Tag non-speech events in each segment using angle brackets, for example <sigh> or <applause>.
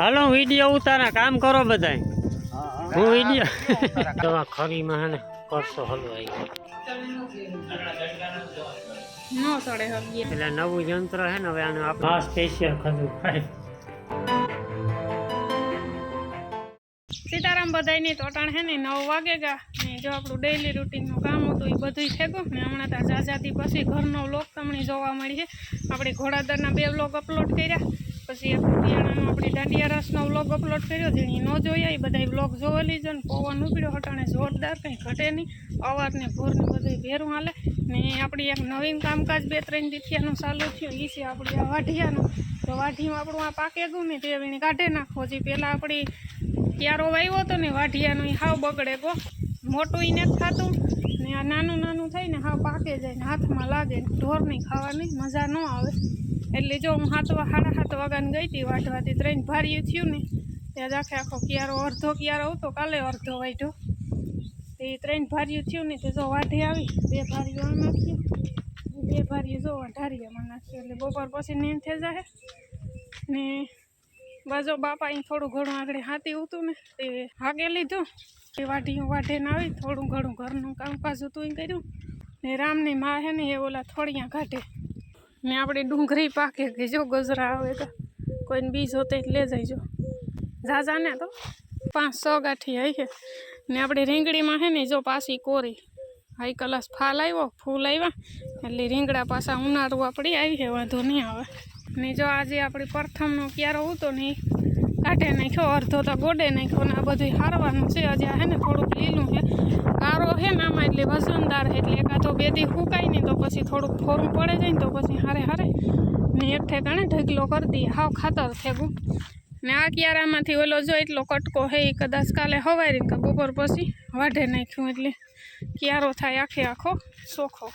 હાલો video ઉતારા કામ કરો બધાય. હું વીડિયો તો ખરી ખરીમાં ને કરશો હલવાઈ એટલે નવું યંત્ર હે ને હવે આનું આપણે આ સ્પેશિયલ ખજૂર ખાય સીતારામ બધાયની તોટાણ હે ને નવ વાગે ગા. ને જો આપણું ડેઈલી રૂટીનનું કામ હતું એ બધું થેગું ને હમણાં તો જાજાતી પછી ઘરનો વ્લોગ તમને જોવા મળી છે. આપણે ઘોડાદરના બે વ્લોગ અપલોડ કર્યા. પછી એક આપણે દાંડિયા રસનો વ્લોગ અપલોડ કર્યો જેની ન જોયા, એ બધા વ્લોગ જોવા લીધો ને, પવન ઉપડ્યો, હટાણે જોરદાર કંઈ ઘટે નહીં અવારને ભોરને ભોર બધું ભેરું હાલે. ને આપણી એક નવીન કામકાજ બે ત્રણ દીઠિયાનું ચાલુ થયું એ છે આપણી આ વાઢિયાનું. તો વાઢીમાં આપણું આ પાકે ગયું ને તે વીણી કાઢે નાખવો જે પહેલાં આપણી ક્યારો વાવ્યો હતો ને, વાઢિયાનો એ હાવ બગડે ગો. મોટું ઈને જ થતું. ને આ નાનું નાનું થઈને હાવ પાકે જાય ને હાથમાં લાગે ને ઢોર નહીં ખાવાની, મજા ન આવે. એટલે જો હું હાથ વા- સાડા સાત વાગ્યાને ગઈ હતી વાઢવાથી ત્રણ ભારીએ થયું ને, ત્યાં આખે આખો ક્યારો, અડધો ક્યારો હતો, કાલે અડધો વાઢ્યો. એ ત્રણ ભારીયું થયું ને તે જો વાઢી આવી, બે ભારીઓ આ નાખ્યું બે ભારીઓ જો ઢારિયામાં નાખ્યું એટલે બપોર પછી નીંદ થઈ જાય ને બાજો બાપા અહીં થોડું ઘણું આગળ હાથી હતું ને, તે હાગે લીધું. એ વાઢીયું વાઢીને આવી, થોડું ઘણું ઘરનું કામકાજ હતું એ કર્યું. ને રામની માં હે ને એ ઓલા થોડિયા કાઢે ને આપણે ડુંગળી પાકે કે જો ગજરા આવે તો કોઈને બીજ હોતે લે જઈજો ઝાઝા ને તો પાંચ સો ગાંઠી આવી છે. ને આપણે રીંગણીમાં હે ને જો પાછી કોરી. હાઈ કલાસ ફાલ આવ્યો, ફૂલ આવ્યા. એટલે રીંગણા પાછા ઉનાળું આપણી આવી છે, વાંધો નહીં આવે. ને જો આજે આપણી પ્રથમનો ક્યારો હતો ને ઈ કાઢે નાખ્યો, અડધો તો ગોડે નાખ્યો ને આ બધું હારવાનું છે. હજી હે ને થોડુંક લીલું છે. કારો છે ને આમાં એટલે વજનદાર છે એટલે એકાદો બે દી ફૂકાય ને તો પછી થોડુંક ફોરું પડે જાય ને તો પછી હારે હારે. ને એક ઠેકાણે ઢગલો કરી દઈએ. હાવ ખાતર થેગું ને આ ક્યારામાંથી ઓલો જો એટલો કટકો હે એ કદાચ કાલે હવાઈ કે બપોર પછી વાઢે નાખ્યું એટલે ક્યારો થાય આખે આખો ચોખ્ખો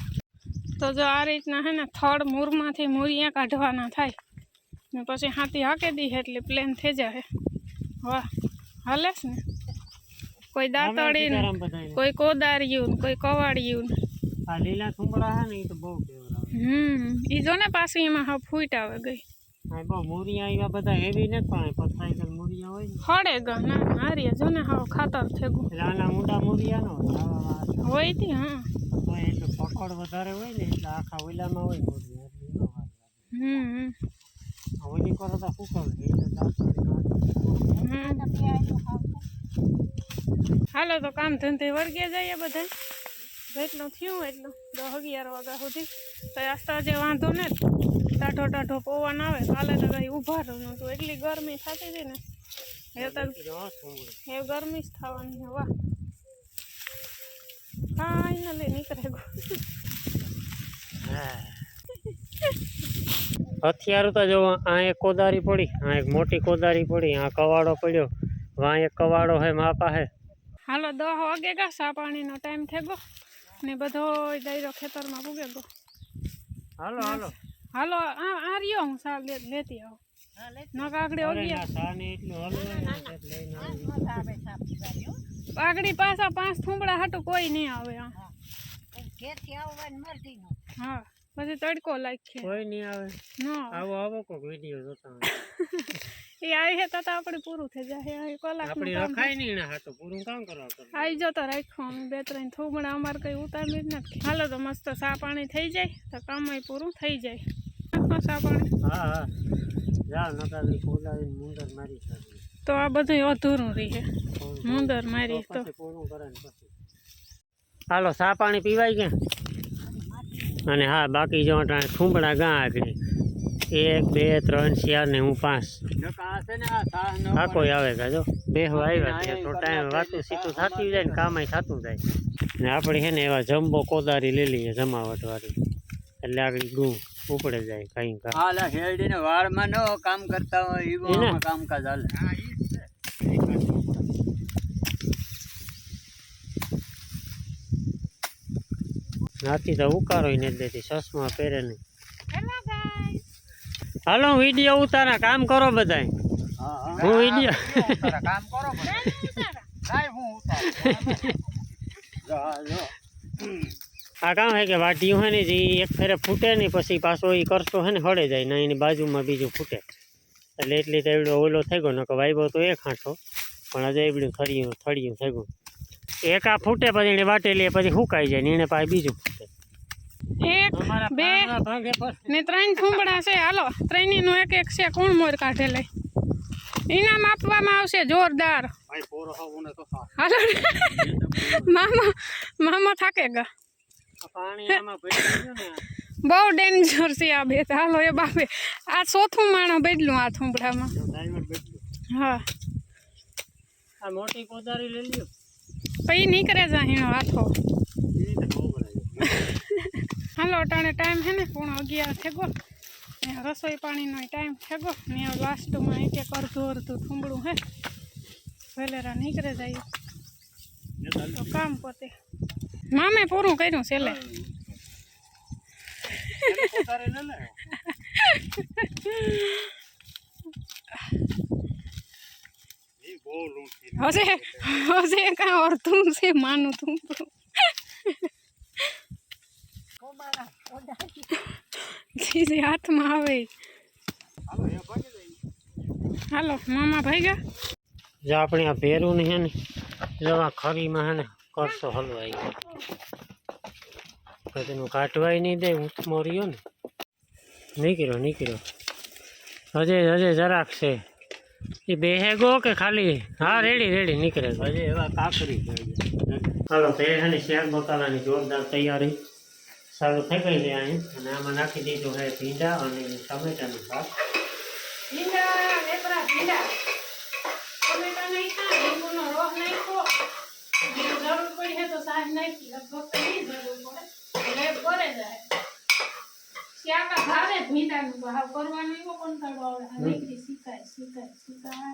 તો જો આ રીતના હે ને થડ મૂરમાંથી મૂરિયા કાઢવાના થાય. ને પછી હાથી હાકે દી એટલે પ્લેન થઈ જાય વાહ હાલે છે ને? કોઈ દાંતડી ને સીતારામ બધાયને. કોઈ કોદારિયું ને કોઈ કવાડિયું ને. આ લીલા થુંબડા હે ને એ તો બહુ કેવરાવે હમ ઈ જો ને પાછી એમાં હા ફૂટ આવે ગઈ. આ બહુ મૂરિયા આવ્યા બધા હેવી ને પણ પથરાઈ ગયેલ મૂરિયા હોય ને. ખડે ગા ના હારીએ જો ને હાવ ખાતર થેગું. એટલે આના મોટા મૂરિયા નો હોય. આવા આ હોય તી હા. તો એટલે પકડ વધારે હોય ને એટલે આખા ઓલામાં હોય મૂરિયા એટલે નો વાર લાગે. હમ. કરો તો હમ હાલો તો કામ ધંધે વર્ગ્યા જઈએ બધા જેટલું થયું એટલું દસ અગિયાર વાગ્યા સુધી. તો આસ્તા જે વાંધો ને ટાઢો ટાઢો પવન આવે કાલે તો કઈ ઊભા રહ્યું હતું. એટલી ગરમી થતી હતી ને. એ તો એ ગરમી જ થવાની વાહ. લઈ નીકળે ગયું હથિયાર તો જો આ એક કોદારી પડી આ એક મોટી કોદારી પડી આ કવાડો પડ્યો. વા એક કવાડો હે માપા હે. હાલો દસ વાગે ગા સા પાણીનો ટાઈમ થઈ ગયો ને બધો દાયરો ખેતરમાં પૂગે ગયો હાલો હાલો. હાલો આ આ રહ્યો હું સા લે- લેતી આવું. નકાકડી અરે ઓગી ના સાને એટલું હલવાય ને એટલે લઈને આવી. આગળી પાછા પાંચ થૂંબડા હાટું કોઈ નહીં આવે આ. હા. પછી તડકો લાગશે. કોઈ નહીં આવે. ન આવે. આવો આવો કોઈક વીડિયો જોતા હોય. <laughs> એ આવી છે તો તો આપણે પૂરું થઈ જાય. આ કલાક આપણી રખાય નહીં ને હાટું પૂરું કામ કરવા કરે આવી જતો રાખ્યો અમે બે ત્રણ થૂંબડા અમારે કઈ ઉતારી જ નથી. હાલો તો મસ્ત સા પાણી થઈ જાય તો કામય પૂરું થઈ જાય. નાખો સા પાણી. હા હા. જાઓ નકા તો ખોલાવીને મુંદર મારી શકે તો આ બધું અધૂરું રહી છે. થોડું મુંદર મારી તો. પછી પૂરું કરે ને પછી. હાલો સા પાણી પીવાય કે અને હા બાકી જો અટાણે થૂંબડા ગા આગળ એક બે ત્રણ ચાર ને હું પાંચ. હા કોઈ આવે કાજો જો. બેહવા આવ્યા છે તો ટાઈમ વાતું સીધું થતું જાય ને કામય થતું જાય. ને આપણે છે ને એવા જમ્બો કોદારી લઈ લઈએ જમાવટ વાળી. એટલે આગળ ગું ઉપડે જાય કઈ કામ. વાળમાં નો કામ કરતા હોય ઈ કામકાજ હાલે. નાથી તો ઉકારો ને દેતી ચશ્મા પહેરે નહીં હાલો વીડિયો ઉતારા કામ કરો બધાય હા, હા. હું વીડિયો તારા કામ કરો પણ. હું ઉતારું. જો, જો. આ કામ હે કે વાટ્યું હે ને જે એક ફેરે ફૂટે નહીં પછી પાછો એ કરશો હે ને હળે જાય ને એની બાજુમાં બીજું ફૂટે એટલે એટલી તો એવડો ઓલો થઈ ગયો નકર વાયબો તો એક હાંઠો પણ આજે એવડું થળિયું થળિયું થઈ ગયું એક આ ફૂટે પછી એને વાટેલી પછી સુકાઈ જાય ને એને પાછી બીજું ફૂટે. એક બે ને ત્રણ ફૂંબડા છે. હાલો ત્રણેયનું એક એક છે. કોણ મોર કાઢે લઈ ઇનામ આપવામાં આવશે. જોરદાર. ભાઈ પોરો હોવું ને તો સારું. હાલો. મામા મામા થાકે ગા. આ પાણી આમાં ભરી ગયું ને બહુ ડેન્જર છે આ બે. હાલો એ બાપે. આ ચોથું માણો બેડલું આ થૂંબડામાં. હા. આ મોટી કોદારી લઈ લ્યો. પછી નીકળે જા એનો હાથો. હાલો, અટાણે ટાઈમ છે ને, પૂણો અગિયાર થેગો ને રસોઈ પાણીનો ટાઈમ થેગો ને લાસ્ટમાં એક એક અડધું અડધું થુંબડું હે. વેલેરા નીકળે જાય. તો કામ પોતે. મામે પૂરું કર્યું છેલ્લે. લૂંટી. હશે હશે કાં અડધું છે માનું થૂંબડું જે હાથમાં આવે. હાલો, મામા ભાઈ ગયા જો આપણે આ ભેરું ને હે ને જો આ ખરીમાં હે ને કરશો હલવાઈ એનું કાઢવાય નહીં દે ઉથમો રહ્યો ને નીકળ્યો નીકળ્યો હજે હજે જરાક છે એ બેહે ગો કે ખાલી હા રેડી રેડી નીકળે ગયો. હજી એવા કાકરી છે હજી. હાલો ભેળ હે ને શેર બકાલાની જોરદાર તૈયારી સારું થઈ ગઈ છે અહીં. અને આમાં નાખી દીધું છે ભીંડા અને ટમેટાનું શાક ભીંડા લેબરા ભીંડા. ટમેટા નાખ્યા લીંબુનો રસ નાખ્યો. અને જરૂર પડી છે તો સાસ નાખી લગભગ તો નહીં જરૂર પડે. એટલે કરે જાય. શાકા ભાવે ભીંડાનું ભાવ કરવાનું એવો કંટાળો આવે. આ નીકળી શીખાય શીખાય શીખાય.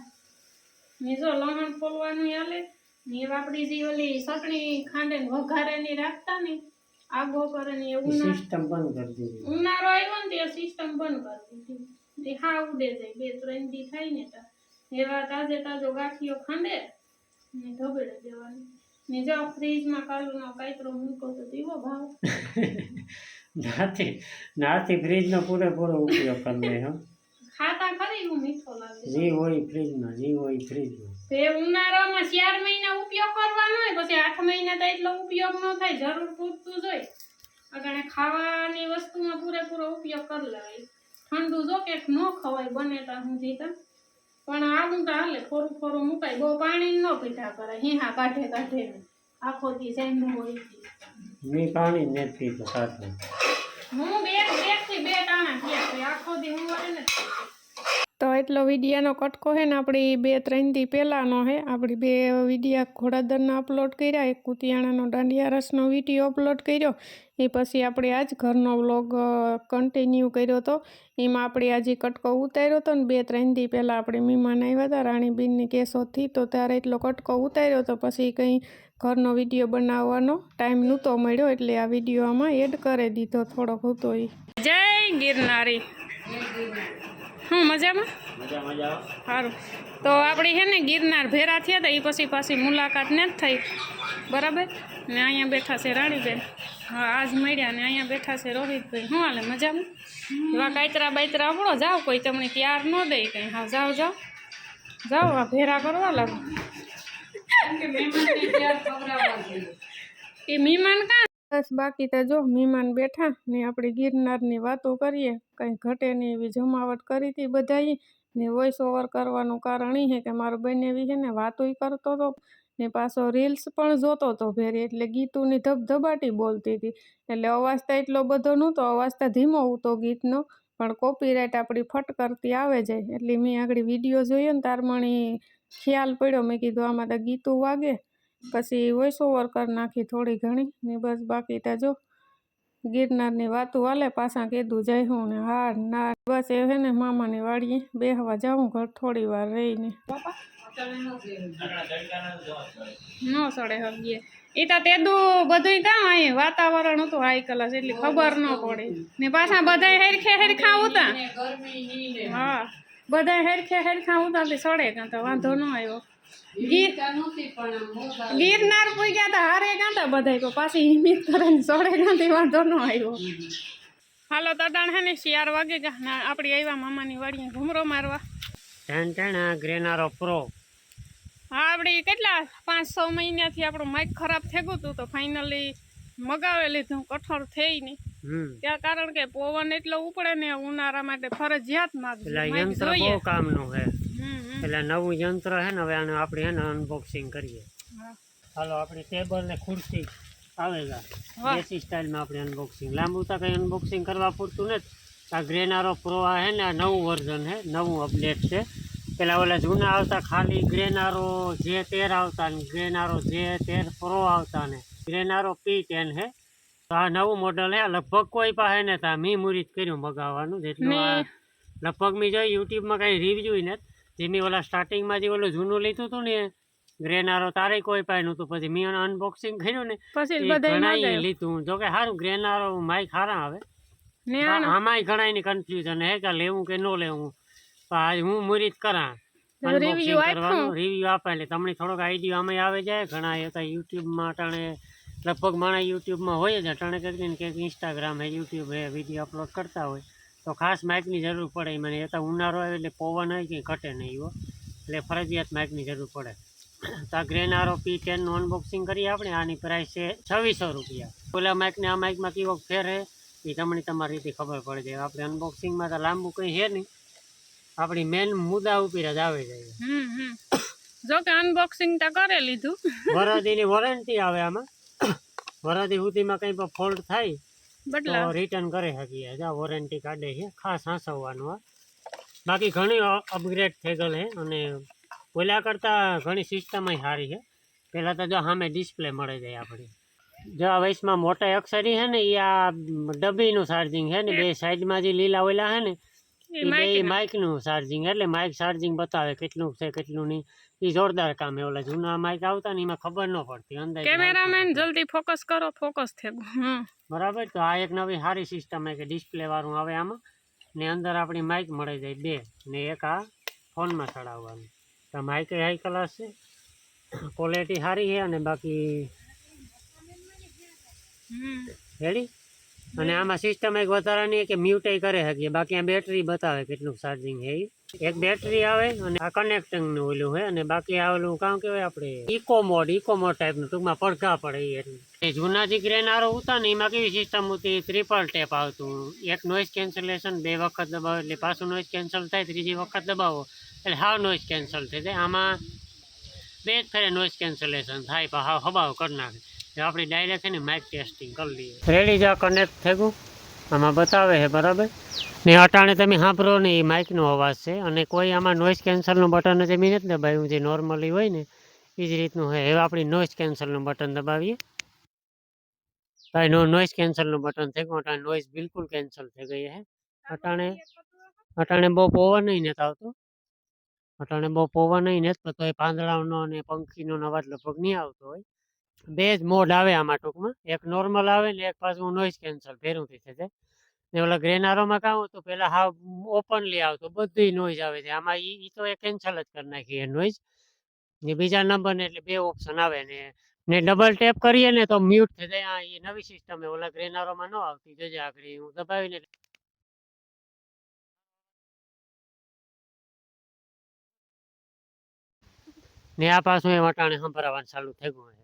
ને લહણ ફોલવાનું હાલે. ને એ આપણી જે ઓલી ચટણી ખાંડે વઘારે ની રાખતા ને. આગો કરે ને એવું સિસ્ટમ બંધ કરી દીધી. ઉનાળો આવ્યો ને તે સિસ્ટમ બંધ કરી દીધી. તે હા ઉડે જાય બે ત્રણ દી થાય ને તો. એવા તાજે તાજો ગાંઠિયો ખાંડે ને ઢબેડે દેવાનું. ને જો ફ્રીજમાં કાલુનો કાતરો મૂકો તો દીવો ભાવ. <laughs> નાથી નાથી ફ્રીજનો પૂરેપૂરો ઉપયોગ કરી હો. ખાતા ખરી હું મીઠો લાગે. જે હોય ફ્રીજમાં જે હોય ફ્રીજમાં તે ઉનાળામાં ચાર મહિના ઉપયોગ કરવાનો હોય પછી આઠ મહિના તો એટલો ઉપયોગ ન થાય જરૂર પૂરતું જ હોય અગણે ખાવાની વસ્તુમાં પૂરેપૂરો ઉપયોગ કરી લેવાય. ઠંડુ જો કે ન ખવાય બને ત્યાં સુધી તો. પણ આવું તો હાલે થોડું થોડું મુકાય બહુ પાણી ન પીધા કરે હિહા કાઢે કાઢે આખો દી જાય હોય. મેં પાણી નથી પીધું સાથે હું હું તો એટલો વિડીયાનો કટકો છે ને, આપણી બે ત્રણથી પહેલાંનો હે. આપણી બે વિડીયા ઘોડાદરના અપલોડ કર્યા, એક કુતિયાણાનો દાંડિયા રસનો વીડિયો અપલોડ કર્યો. એ પછી આપણે આજ ઘરનો વ્લોગ કન્ટિન્યુ કર્યો હતો એમાં આપણે આજે કટકો ઉતાર્યો હતો ને, બે ત્રણથી પહેલાં આપણે મહેમાન આવ્યા હતા, રાણીબીનની કેસોથી તો ત્યારે એટલો કટકો ઉતાર્યો તો પછી કંઈ ઘરનો વીડિયો બનાવવાનો ટાઈમ નહોતો મળ્યો એટલે આ વીડિયો એડ કરી દીધો થોડોક હતો એ જય ગિરનારી. હું મજામાં? મજા મજા સારું તો આપણી છે ને ગિરનાર ભેરા થયા હતા એ પછી પાછી મુલાકાત ને જ થઈ. બરાબર? ને અહીંયા બેઠા છે રાણીબેન. હા, આજ મળ્યા ને અહીંયા બેઠા છે રોહિતભાઈ. હું હાલે, મજામાં? એવા કાયતરા બાયતરા આપણો જાઓ કોઈ, તમને ત્યાર ન દે કંઈ. હા, જાઓ જાઓ. જાઓ, આ ભેરા કરવા લાગો. એ મહેમાન કાં? બસ બાકી તો જો મહેમાન બેઠા ને આપણે ગિરનારની વાતો કરીએ. કંઈ ઘટે નહીં એવી જમાવટ કરી હતી બધાએ. ને વોઇસ ઓવર કરવાનું કારણ એ છે કે મારો બેન એવી છે ને વાતોય કરતો હતો ને પાછો રીલ્સ પણ જોતો હતો ભેરી એટલે ગીતુની ધબધબાટી બોલતી હતી. એટલે અવાજ તો એટલો બધો નહોતો. અવાજ તો ધીમો હતો ગીતનો. પણ કોપીરાઇટ આપણી ફટ કરતી આવે જાય એટલે મેં આગળ વીડિયો જોયો ને તાર મને ખ્યાલ પડ્યો. મેં કીધું આમાં તો ગીતું વાગે. પછી વોઇસ ઓવર કરી નાખી થોડી ઘણી. ને બસ બાકી તો જો. ગિરનારની વાતું હાલે પાછા કીધું જાય હું ને હા ના. બસ એ છે ને મામાની વાડીએ બેહવા જાઉં ઘર થોડી વાર રહીને. ન સડે હગીએ. એ તો તેદું બધું કાં અહીં વાતાવરણ હતું હાઈ કલાસ એટલી ખબર ન પડે. ને પાછા બધા હેરખે હેરખા ઉતા. હા બધા હેરખે હેરખા ઉતા તે સડે કાં તો વાંધો ન આવ્યો. ગીર ગિરનાર ગયા તા હારે ગાતા બધાય તો પાછી હિમિત કરે ને સોળે ગાંધી વાંધો ન આવ્યો. હાલો દાદાણ હે ને શિયાર વાગે ગયા. ના આપણી આવ્યા મામાની વાડીએ ઘૂમરો મારવા. ટેન ટેન ગ્રેનારો પ્રો. હા આપણે કેટલા? પાંચ છ મહિનાથી આપણું માઇક ખરાબ થઈ ગયું હતું તો ફાઇનલી મગાવી લીધું. કઠોળ થઈ નહીં. ત્યાં કારણ કે પવન એટલો ઉપડે ને ઉનાળા માટે ફરજિયાત યંત્ર બહુ કામનું છે. એટલે નવું યંત્ર છે ને હવે આને આપણે હે ને અનબોક્સિંગ કરીએ. હાલો આપણી ટેબલ ને ખુરશી આવેગા વાહ. દેશી સ્ટાઇલમાં આપણે અનબોક્સિંગ લાંબુ તો કંઈ અનબોક્સિંગ કરવા પૂરતું નથી. આ ગ્રેનારો પ્રો આ હે ને આ નવું વર્ઝન છે નવું અપડેટ છે. પેલા ઓલા જૂના આવતા ખાલી ગ્રેનારો જે તેર આવતા ને ગ્રેનારો જે તેર પ્રો આવતા ને ગ્રેનારો પી ટેન હે. તો આ નવું મોડલ હે. લગભગ કોઈ પાસે ને તા મી મુરીત કર્યું મગાવવાનું. જેટલું આ લગભગ મેં જોઈ યુટ્યુબમાં કાંઈ રિવ્યુ ને જે મેં ઓલા સ્ટાર્ટિંગમાં જે ઓલું જૂનું લીધું હતું ને ગ્રેનારો તારે કોઈ પાસે નહોતું. પછી મેં અનબોક્સિંગ કર્યું ને પછી એ લીધું. જો કે સારું ગ્રેનારો માઇક સારા આવે. આમાંય ઘણાની કન્ફ્યુઝન હે કે લેવું કે ન લેવું. આજ હું મુરીત કરા. રિવ્યુ આપ્યું? રિવ્યુ આપે. એટલે તમને થોડોક આઈડિયા અમે આવે જાય. ઘણા એ તો યુટ્યુબમાં અટાણે લગભગ માણા યુટ્યુબમાં હોય જ. અટાણે કંઈક ને કંઈક ઇન્સ્ટાગ્રામ હે યુટ્યુબ હે વીડિયો અપલોડ કરતા હોય. તો ખાસ માઇકની જરૂર પડે. મને એ તો ઉનાળો આવે એટલે પવન હોય કે ઘટે નહીં એવો એટલે ફરજિયાત માઇકની જરૂર પડે. તો આ ગ્રેનારો પી ટેનનું અનબોક્સિંગ કરીએ આપણે. આની પ્રાઇસ છે છવ્વીસો રૂપિયા. ઓલા માઇકને આ માઇકમાં કેવો ફેર હે એ તમને તમારી રીતે ખબર પડે છે આપણે અનબોક્સિંગમાં તો લાંબુ કંઈ છે નહીં. આપણી મેન મુદ્દા ઉપર જ આવે છે હમ હમ. જો કે અનબોક્સિંગ તો કરે લીધું. વરાધીની વોરંટી આવે આમાં. વરાધી સુધીમાં કંઈ પણ ફોલ્ટ થાય બદલા રિટર્ન કરી શકીએ. જા વોરંટી કાઢે છે. ખાસ હાંસવવાનું આ બાકી ઘણી અપગ્રેડ થઈ ગયેલ છે અને પહેલાં કરતાં ઘણી સિસ્ટમ સારી છે. પહેલાં તો જો સામે ડિસ્પ્લે મળે જાય આપણી. જો આ વયસમાં મોટા અક્ષરી છે ને એ આ ડબ્બીનું ચાર્જિંગ છે ને બે સાઈડમાં જે લીલા ઓલા છે ને માઇકનું. ચાર્જિંગ એટલે માઇક ચાર્જિંગ બતાવે કેટલું છે કેટલું નહીં. એ જોરદાર કામ હે ઓલા જૂના માઇક આવતા ને એમાં ખબર ન પડતી અંદર કેમેરામેન જલ્દી ફોકસ કરો ફોકસ થે બરાબર? તો આ એક નવી સારી સિસ્ટમ છે કે ડિસ્પ્લે વાળું આવે આમાં ને અંદર આપણી માઇક મળે જાય બે ને એક આ ફોનમાં ચડાવવાનું. તો માઇક હાઈ ક્લાસ છે ક્વોલિટી સારી છે અને બાકી હેડી રેડી અને આમાં સિસ્ટમ એક વધારાની કે મ્યુટે કરે શકીએ બાકી આ બેટરી બતાવે કેટલું ચાર્જિંગ છે એક બેટરી આવે અને આ કનેક્ટિંગનું ઓલું હોય અને બાકી આ ઓલું કામ કહેવાય આપણે ઇકો મોડ ઇકો મોડ ટાઈપનું ટૂંકમાં પડઘા પડે એટલે. જૂના જે ગ્રેનારો હતા ને, એમાં કેવી સિસ્ટમ હતી? ત્રિપલ ટેપ આવતું. એક નોઇઝ કેન્સલેશન બે વખત દબાવો એટલે પાછું નોઇઝ કેન્સલ થાય, ત્રીજી વખત દબાવો એટલે હાવ નોઇઝ કેન્સલ થઈ જાય. આમાં બે જ ફેરે નોઇઝ કેન્સલેશન થાય, પણ હાવ હબાવ કરી નાખે. આપણે ડાયરેક્ટ છે ને માઇક ટેસ્ટિંગ કરી લઈએ. રેડી જા કનેક્ટ થઈ ગયું આમાં બતાવે છે, બરાબર? ને અટાણે તમે સાંભળો ને એ માઇકનો અવાજ છે. અને કોઈ આમાં નોઇઝ કેન્સલનું બટન જ એમ નથી દબાવ્યું જે નોર્મલી હોય ને, એ જ રીતનું હોય. હવે આપણે નોઇઝ કેન્સલનું બટન દબાવીએ. ભાઈ, નો નોઇઝ કેન્સલનું બટન થઈ ગયું અટાણે નોઇઝ બિલકુલ કેન્સલ થઈ ગઈ છે અટાણે અટાણે બહુ પવન નહીં નથી આવતો અટાણે બહુ પવન નહીં નથી તો એ પાંદડાનો અને પંખીનો અવાજ લગભગ નહીં આવતો હોય. બે જ મોડ આવે આમાં ટૂંકમાં. એક નોર્મલ આવે ને એક પાછું નોઇઝ કેન્સલ ભેરુંથી થઈ જાય ને ઓલા ગ્રેનારોમાં કામ હતું પહેલાં હા ઓપનલી આવતો બધી નોઇઝ આવે છે. આમાં ઈ તો એ કેન્સલ જ કરી નાખીએ એ નોઇઝ ને બીજા નંબરને એટલે બે ઓપ્શન આવે ને ને ડબલ ટેપ કરીએ ને તો મ્યુટ થઈ જાય. આ એ નવી સિસ્ટમ એ ઓલા ગ્રેનારોમાં ન આવતી. જોજે આગળ હું દબાવીને ને આ પાછું એ વટાણે સંભળાવવાનું ચાલુ થઈ ગયું છે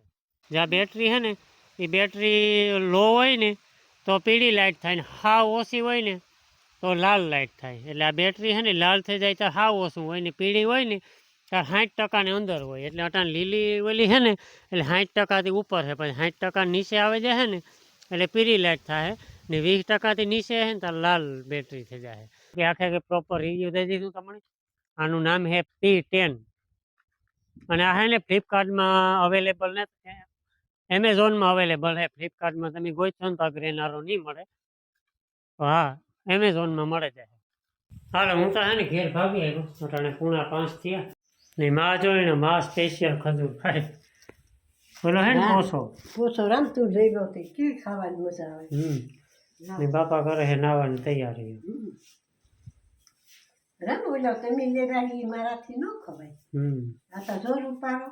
જ્યાં બેટરી છે ને, એ બેટરી લો હોય ને, તો પીળી લાઇટ થાય ને, હાવ ઓછી હોય ને, તો લાલ લાઇટ થાય. એટલે આ બેટરી છે ને લાલ થઈ જાય તો હાવ ઓછું હોય ને, પીળી હોય ને ત્યારે સાઠ ટકાની અંદર હોય. એટલે અટાણ લીલી ઓલી છે ને, એટલે સાઠ ટકાથી ઉપર છે. પછી સાઠ ટકા નીચે આવે જાય છે ને, એટલે પીળી લાઇટ થાય ને વીસ ટકાથી નીચે છે ને, તો લાલ બેટરી થઈ જાય કે આખે કે પ્રોપર રિવ્યુ દઈ દીધું તમને. આનું નામ છે પી ટેન અને આ છે ને ફ્લિપકાર્ટમાં અવેલેબલ નથી. એમેઝોનમાં અવેલેબલ છે ફ્લિપકાર્ટમાં તમે ગોઈશો ને તો આ ગ્રેનારો નહીં મળે. તો હા એમેઝોનમાં મળે છે. હાલો હું તો છે ને ઘેર ભાગી આવ્યો. અટાણે પૂણા પાંચ થયા. ને માં જોઈને માં સ્પેશિયલ ખજૂર ખાય. બોલો હે ને હા. કોસો. પૂછો રમતું જઈ ગયો કેવી ખાવાની મજા આવે? હમ. ને. બાપા કરે હે નાવાની તૈયારી. રમ ઓલો તમે લેરાડી મારાથી ન ખવાય. હમ. આ તો જોર ઉપાડો.